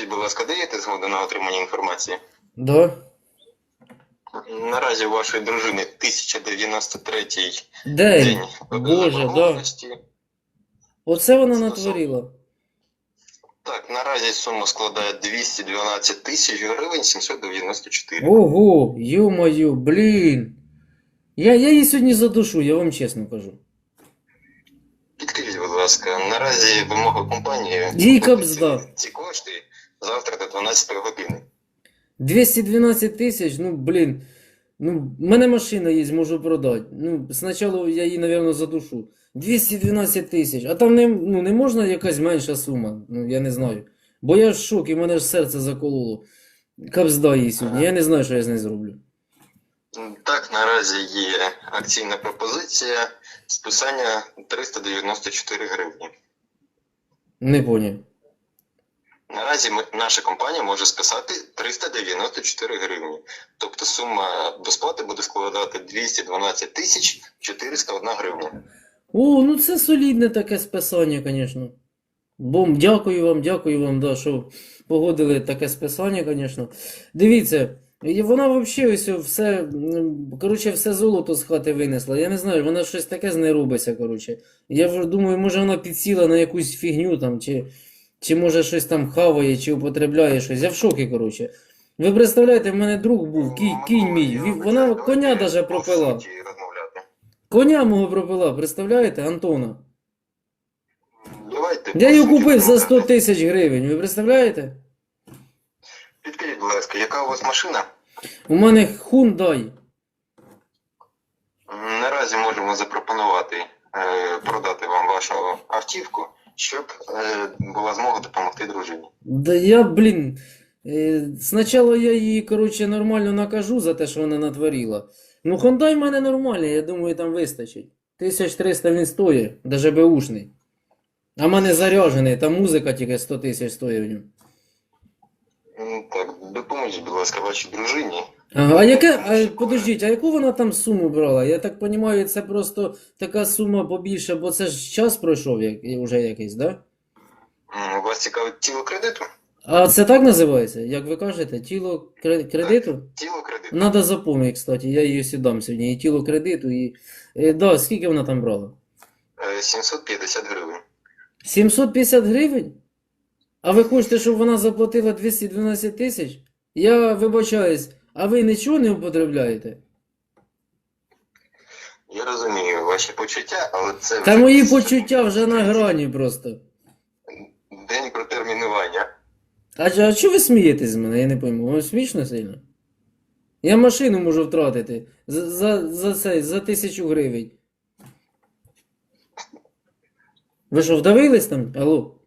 Скажіть, будь ласка, даєте згоду на отримання інформації? Да? Наразі у вашої дружини 1093 День. день Боже, да. Оце вона натворила. Так, наразі сума складає 212 тисяч гривень 794. Ого, ё-моё, блін. Я, я її сьогодні задушу, я вам чесно кажу. Підкажіть, будь ласка, наразі вимога компанії Їй капзда. ці кошти завтра до 12 години. 212 тисяч, ну блін. Ну, в мене машина є, можу продати. Ну, спочатку я її, мабуть, задушу. 212 тисяч. А там не, ну, не можна якась менша сума. Ну, я не знаю. Бо я в шокі, мене ж серце закололо. Капзда їй сьогодні. Я не знаю, що я з нею зроблю. Так, наразі є акційна пропозиція списання 394 гривні. Не поняв. Наразі ми, наша компанія може списати 394 гривні. Тобто сума до сплати буде складати 212 тисяч 401 гривня. О, ну це солідне таке списання, звісно. Бом, дякую вам, дякую вам, да, що погодили таке списання, звісно. Дивіться, вона взагалі ось все, коротше, все золото з хати винесла. Я не знаю, вона щось таке з нею робиться, коротше. Я вже думаю, може вона підсіла на якусь фігню там, чи, чи може щось там хаває, чи употребляє щось. Я в шокі, коротше. Ви представляєте, в мене друг був, кінь, кінь мій, вона коня даже пропила. Коня мого пропила, представляєте, Антона. Давайте. Я його купив за 100 тисяч гривень, ви представляєте? Підкажіть, будь ласка, яка у вас машина? У мене Hyundai. Наразі можемо запропонувати е, продати вам вашу автівку, щоб е, була змога допомогти дружині. Да я, блін. Е, спочатку я її, коротше, нормально накажу за те, що вона натворила. Ну, Hyundai в мене нормальний, я думаю, там вистачить. 1300 він стоїть, даже беушний. А в мене заряджений, там музика тільки 100 тисяч стоїть в ньому. М, Так, допоможіть, будь ласка, вашій дружині. Ага, а яке, а, подождіть, а яку вона там суму брала? Я так розумію, це просто така сума побільше, бо це ж час пройшов як, вже якийсь, да? М, Вас цікавить тіло кредиту? А це так називається? Як ви кажете, тіло кре- кредиту? Тіло кредиту. Надо запомнити, кстати, я її сюди сьогодні. І тіло кредиту, і. Е, да, скільки вона там брала? Е, 750 гривень. 750 гривень? А ви хочете, щоб вона заплатила 212 тисяч? Я вибачаюсь, а ви нічого не употребляєте? Я розумію ваші почуття, але це Та вже мої почуття вже на грані просто. день протермінування. А, а чого ви смієтесь з мене? Я не пойму. Вам смішно сильно? Я машину можу втратити за, за, за, це, за тисячу гривень. Ви що, вдавились там? Алло?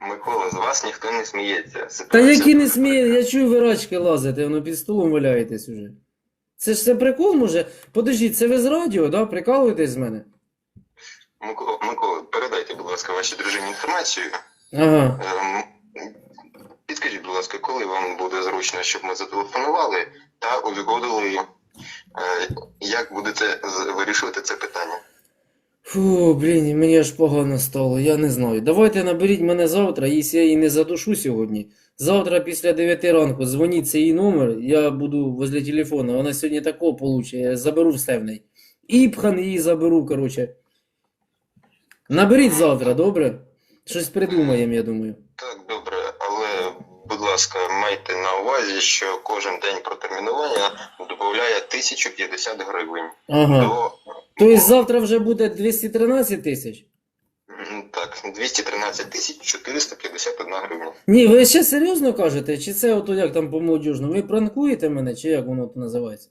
Микола, з вас ніхто не сміється. Та Ситуація які не сміє, я чую, ви рачки лазите, воно під столом валяєтесь уже. Це ж це прикол, може? Подождіть, це ви з радіо, да? Прикалуєтесь з мене? Микола, Микола, передайте, будь ласка, вашій дружині інформацію. Ага. Ем, Підкажіть, будь ласка, коли вам буде зручно, щоб ми зателефонували та узгодили, е, як будете з- вирішувати це питання. Фу, блін, мені аж погано стало, я не знаю. Давайте наберіть мене завтра, якщо я її не задушу сьогодні. Завтра після 9 ранку дзвоніть цей номер, я буду возле телефона. Вона сьогодні такого получить, я заберу все в неї. Іпхан її заберу, коротше. Наберіть завтра, добре? Щось придумаємо, я думаю. Так, добре, але, будь ласка, майте на увазі, що кожен день протермінування додає 1050 гривень. Ага. До, Тобто завтра вже буде 213 тисяч? Так, 213 тисяч 451 гривня. Ні, ви ще серйозно кажете? Чи це ото як там по молодіжному? Ви пранкуєте мене, чи як воно то називається?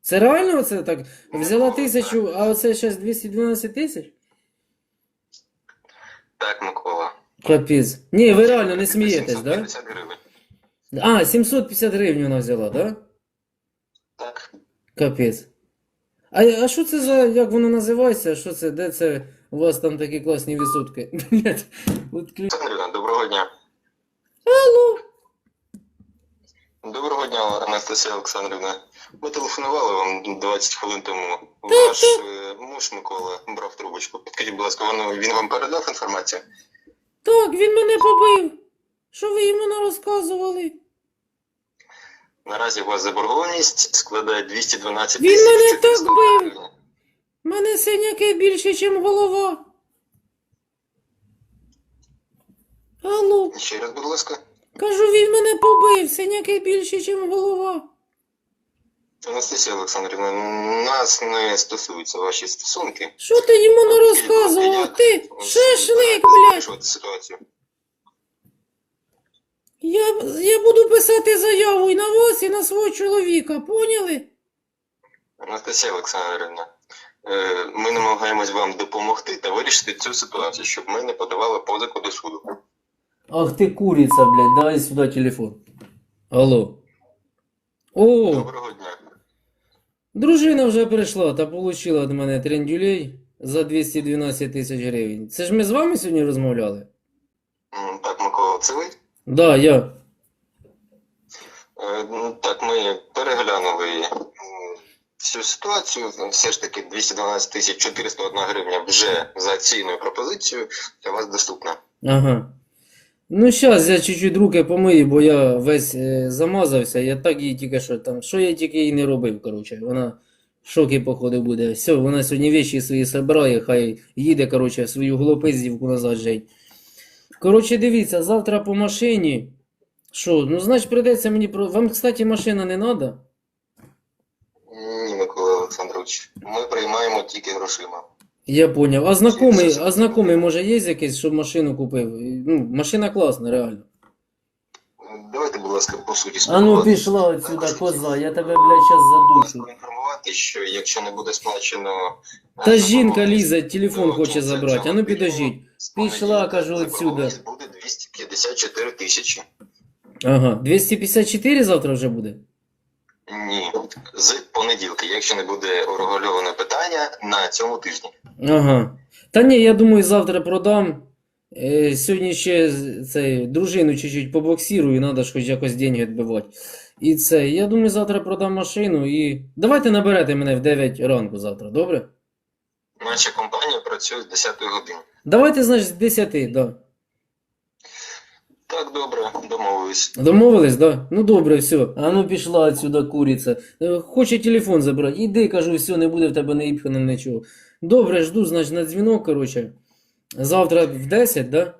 Це реально оце так? Взяла тисячу, а оце зараз 212 тисяч? Так, Микола. Капець. Ні, ви реально не смієтесь, да? 750 гривень. А, 750 гривень вона взяла, да? Так. Капець. А, а що це за, як воно називається? Що це, де це у вас там такі класні відсотки? Блять, доброго дня. Алло. Доброго дня, Анастасія Олександрівна. Ми телефонували вам 20 хвилин тому. Ваш е, муж Микола брав трубочку. Підкажіть, будь ласка, він вам передав інформацію? Так, він мене побив. Що ви йому не розказували? Наразі у вас заборгованість складає 212 тисяч. Він мене так бив. У мене синяки більше, ніж голова. Алло, Ще раз, будь ласка. кажу, він мене побив, синяки більше, ніж голова. Анастасія Олександрівна, нас не стосуються ваші стосунки. Що ти йому не розказував? Ти шашлик, блядь. Я, я буду писати заяву і на вас, і на свого чоловіка, поняли? Анастасія Олександрівна, е, ми намагаємось вам допомогти та вирішити цю ситуацію, щоб ми не подавали позику до суду. Ах ти курица, блядь, дай сюди телефон. Алло. О, Доброго дня. дружина вже прийшла та получила від мене трендюлей за 212 тисяч гривень. Це ж ми з вами сьогодні розмовляли? Так, Микола, це ви? Да, я. Е, ну, Так, ми переглянули всю ситуацію. Все ж таки 212 тисяч 401 гривня вже за акційною пропозицією для вас доступна. Ага. Ну, зараз я чуть-чуть руки помию, бо я весь е, замазався. Я так їй тільки що там. Що я тільки їй не робив, коротше. Вона в шокі, походу, буде. Все, вона сьогодні вещі свої собирає, хай їде, коротше, в свою глопиздівку назад жить. Коротше, дивіться, завтра по машині. Що, ну, значить, прийдеться мені про. Вам, кстати, машина не треба? Ні, Микола Олександрович, ми приймаємо тільки грошима. Я поняв. А знакомий, а знакомий, може, є якийсь, щоб машину купив? Ну, машина класна, реально. Давайте, будь ласка, по суті А ну пішла отсюда, коза, я тебе, блядь, щас задушу. Інформувати, що якщо не буде сплачено... е, Та жінка заборгованість лізе, телефон хоче забрати. А ну підождіть. Пішла, кажу, отсюда. буде 254 тисячі. Ага, 254 завтра вже буде? Ні, з понеділка, якщо не буде урегульоване питання на цьому тижні. Ага. Та ні, я думаю, завтра продам. Е, сьогодні ще цей, дружину чуть-чуть побоксирую, треба ж хоч якось деньги відбивати. І це, я думаю, завтра продам машину і. Давайте наберете мене в 9 ранку завтра, добре? Наша компанія працює з 10 години. Давайте, значить, з 10, да. Так, добре, домовились. Домовились, да? Ну добре, все. А ну пішла отсюда куриця. Е, Хоче телефон забрати. Іди, кажу, все, не буде в тебе не іпхана нічого. Добре, жду, значить, на дзвінок, коротше. Завтра в 10, да?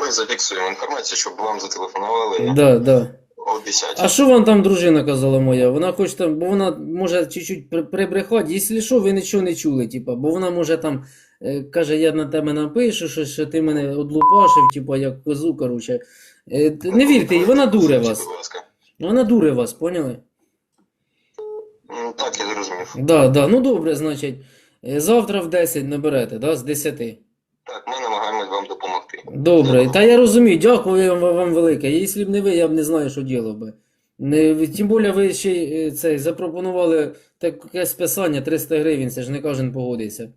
Ми зафіксуємо інформацію, щоб вам зателефонували Да, да. о 10. А що вам там дружина казала моя? Вона хоче там, бо вона може чуть-чуть при- прибрехати. Якщо що, ви нічого не чули, типа, бо вона може там е, каже, я на тебе напишу, що, що ти мене одлупашив, типа, як козу, коротше. Е, т- не вірте їй, вона дуре вас. Будь ласка. Вона дуре вас, поняли? М, Так, я зрозумів. Да, да, ну добре, значить. Е, Завтра в 10 наберете, да, з 10. Так, ми намагаємось вам допомогти. Добре, та я розумію, дякую вам, вам велике. Якщо б не ви, я б не знаю, що ділав би. Не, тим більше ви ще й, е, цей, запропонували таке списання 300 гривень, це ж не кожен погодиться.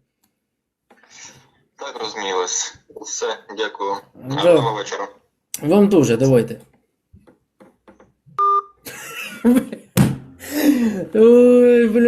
Так, розумілось. Все, дякую. Да. Гарного вечора. Вам теж, давайте. Ой, бля.